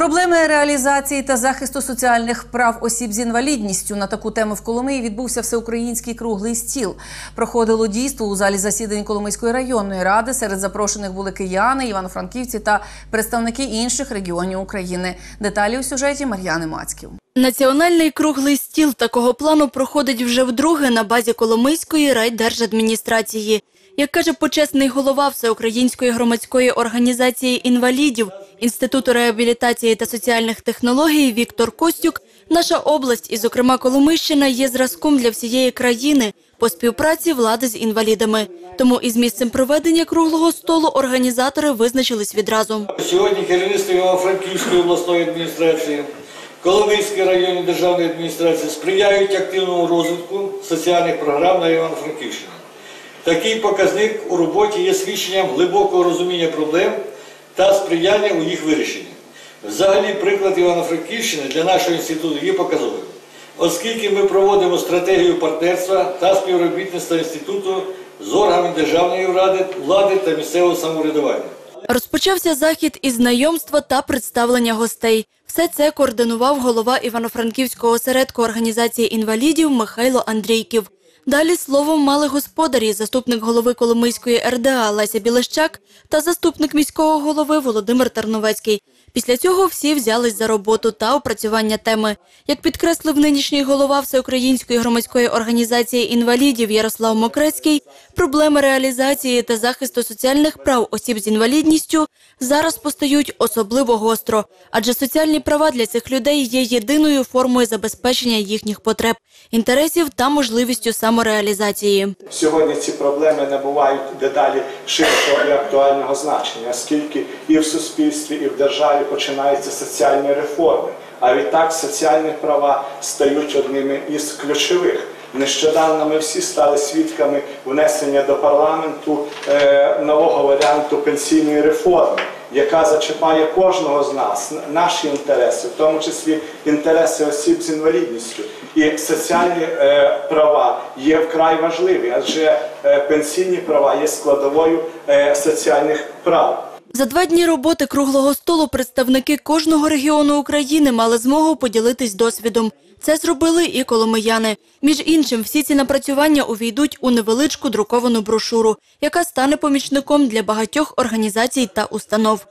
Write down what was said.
Проблеми реалізації та захисту соціальних прав осіб з інвалідністю на таку тему в Коломиї відбувся всеукраїнський круглий стіл. Проходило дійство у залі засідань Коломийської районної ради. Серед запрошених були кияни, івано-франківці та представники інших регіонів України. Деталі у сюжеті Мар'яни Мацьків. Національний круглий стіл такого плану проходить вже вдруге на базі Коломийської райдержадміністрації. Як каже почесний голова Всеукраїнської громадської організації інвалідів Інституту реабілітації та соціальних технологій Віктор Костюк, наша область і, зокрема, Коломийщина, є зразком для всієї країни по співпраці влади з інвалідами. Тому із місцем проведення круглого столу організатори визначились відразу. Сьогодні керівництво Івано-Франківської обласної адміністрації, Коломийської районної державної адміністрації сприяють активному розвитку соціальних програм на Івано-Франківщині. Такий показник у роботі є свідченням глибокого розуміння проблем та сприяння у їх вирішенні. Взагалі, приклад Івано-Франківщини для нашого інституту є показовим, оскільки ми проводимо стратегію партнерства та співробітництва інституту з органами державної влади, влади та місцевого самоврядування. Розпочався захід із знайомства та представлення гостей. Все це координував голова Івано-Франківського осередку організації інвалідів Михайло Андрійків. Далі словом мали господарі, заступник голови Коломийської РДА Леся Білещак та заступник міського голови Володимир Тарновецький. Після цього всі взялись за роботу та опрацювання теми. Як підкреслив нинішній голова Всеукраїнської громадської організації інвалідів Ярослав Мокрецький, проблеми реалізації та захисту соціальних прав осіб з інвалідністю зараз постають особливо гостро, адже соціальні права для цих людей є єдиною формою забезпечення їхніх потреб, інтересів та можливістю самореалізації. Сьогодні ці проблеми набувають дедалі ширшого і актуального значення, оскільки і в суспільстві, і в державі починаються соціальні реформи. А відтак соціальні права стають одними із ключових. Нещодавно ми всі стали свідками внесення до парламенту е, нового варіанту пенсійної реформи, яка зачіпає кожного з нас, наші інтереси, в тому числі інтереси осіб з інвалідністю. І соціальні е, права є вкрай важливі, адже е, пенсійні права є складовою соціальних прав. За два дні роботи круглого столу представники кожного регіону України мали змогу поділитись досвідом. Це зробили і коломияни. Між іншим, всі ці напрацювання увійдуть у невеличку друковану брошуру, яка стане помічником для багатьох організацій та установ.